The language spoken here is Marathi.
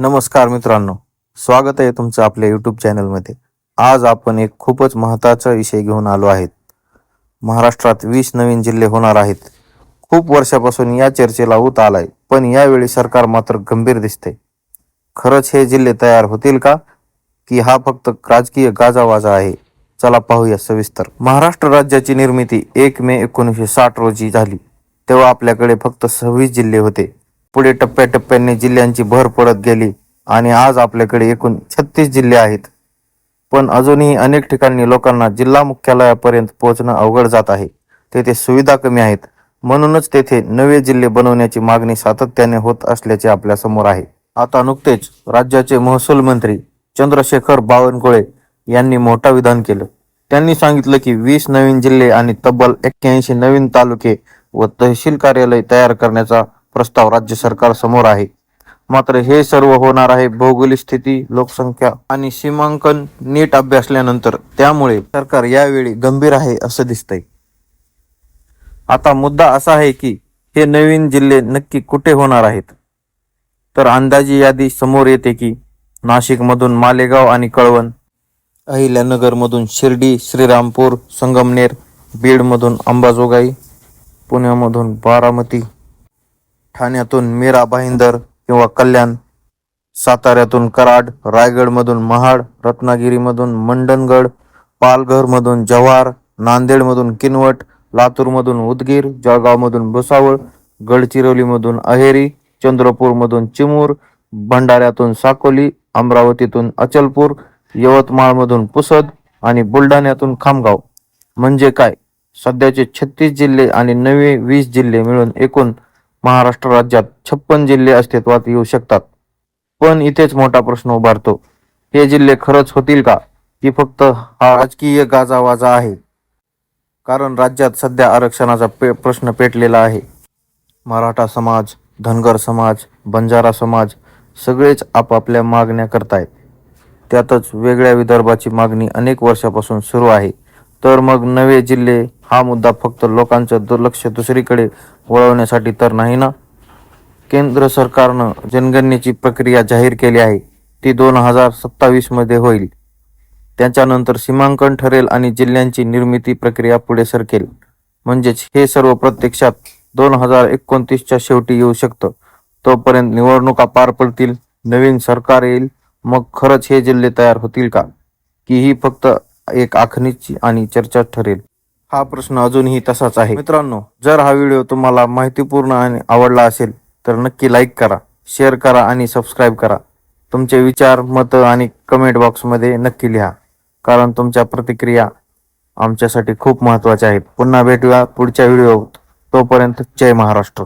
नमस्कार मित्रांनो स्वागत आहे तुमचं आपल्या यूट्यूब चॅनलमध्ये. आज आपण एक खूपच महत्त्वाचा विषय घेऊन आलो आहेत. महाराष्ट्रात वीस नवीन जिल्हे होणार आहेत. खूप वर्षापासून या चर्चेला उत आलाय पण यावेळी सरकार मात्र गंभीर दिसते खरंच हे जिल्हे तयार होतील का? की हा फक्त राजकीय गाजावाजा आहे? चला पाहूया सविस्तर. महाराष्ट्र राज्याची निर्मिती एक मे एकोणीसशे साठ रोजी झाली. तेव्हा आपल्याकडे फक्त सव्वीस जिल्हे होते. पुढे टप्प्याटप्प्याने जिल्ह्यांची भर पडत गेली आणि आज आपल्याकडे एकूण छत्तीस जिल्हे आहेत. पण अजूनही अनेक ठिकाणी लोकांना जिल्हा मुख्यालयापर्यंत पोहोचणं अवघड जात आहे. तेथे सुविधा कमी आहेत. म्हणूनच तेथे नवे जिल्हे बनवण्याची मागणी सातत्याने होत असल्याचे आपल्यासमोर आहे. आता नुकतेच राज्याचे महसूल मंत्री चंद्रशेखर बावनकुळे यांनी मोठा विधान केलं. त्यांनी सांगितलं की वीस नवीन जिल्हे आणि तब्बल एक्क्याऐंशी नवीन तालुके व तहसील कार्यालय तयार करण्याचा प्रस्ताव राज्य सरकार समोर आहे. मात्र हे सर्व होणार आहे भौगोलिक स्थिती लोकसंख्या आणि सीमांकन नीट अभ्यासल्यानंतर. त्यामुळे सरकार यावेळी गंभीर आहे असं दिसतंय. आता मुद्दा असा आहे की हे नवीन जिल्हे नक्की कुठे होणार आहेत? तर अंदाजी यादी समोर येते की नाशिकमधून मालेगाव आणि कळवण अहिल्यानगरमधून शिर्डी श्रीरामपूर संगमनेर बीडमधून अंबाजोगाई पुण्यामधून बारामती ठाण्यातून मीरा भाईंदर किंवा कल्याण साताऱ्यातून कराड रायगडमधून महाड रत्नागिरीमधून मंडणगड पालघरमधून जव्हार नांदेडमधून किनवट लातूरमधून उदगीर जळगावमधून भुसावळ गडचिरोलीमधून अहेरी चंद्रपूरमधून चिमूर भंडाऱ्यातून साकोली अमरावतीतून अचलपूर यवतमाळमधून पुसद आणि बुलढाण्यातून खामगाव. म्हणजे काय? सध्याचे छत्तीस जिल्हे आणि नवे वीस जिल्हे मिळून एकूण महाराष्ट्र राज्यात छप्पन जिल्हे अस्तित्वात येऊ शकतात. पण इथेच मोठा प्रश्न उभारतो. हे जिल्हे खरंच होतील का? की फक्त हा राजकीय गाजावाजा आहे? कारण राज्यात सध्या आरक्षणाचा पे प्रश्न पेटलेला आहे. मराठा समाज धनगर समाज बंजारा समाज सगळेच आपापल्या मागण्या करतायत. त्यातच वेगळ्या विदर्भाची मागणी अनेक वर्षापासून सुरू आहे. तर मग नवे जिल्हे हा मुद्दा फक्त लोकांचं दुर्लक्ष दुसरीकडे वळवण्यासाठी तर नाही ना? केंद्र सरकारनं जनगणनेची प्रक्रिया जाहीर केली आहे. ती दोन हजार सत्तावीसमध्ये होईल. त्याच्यानंतर सीमांकन ठरेल आणि जिल्ह्यांची निर्मिती प्रक्रिया पुढे सरकेल. म्हणजेच हे सर्व प्रत्यक्षात दोन हजार एकोणतीसच्या शेवटी येऊ शकतं. तोपर्यंत निवडणुका पार पडतील. नवीन सरकार येईल. मग खरंच हे जिल्हे तयार होतील का? की ही फक्त एक आखणीची आणि चर्चा ठरेल. हा प्रश्न अजूनही तसाच आहे. मित्रांनो जर हा व्हिडिओ तुम्हाला माहितीपूर्ण आणि आवडला असेल तर नक्की लाईक करा शेअर करा आणि सबस्क्राईब करा. तुमचे विचार मतं आणि कमेंट बॉक्समध्ये नक्की लिहा कारण तुमच्या प्रतिक्रिया आमच्यासाठी खूप महत्त्वाच्या आहेत. पुन्हा भेटूया पुढच्या व्हिडिओ तोपर्यंत जय महाराष्ट्र.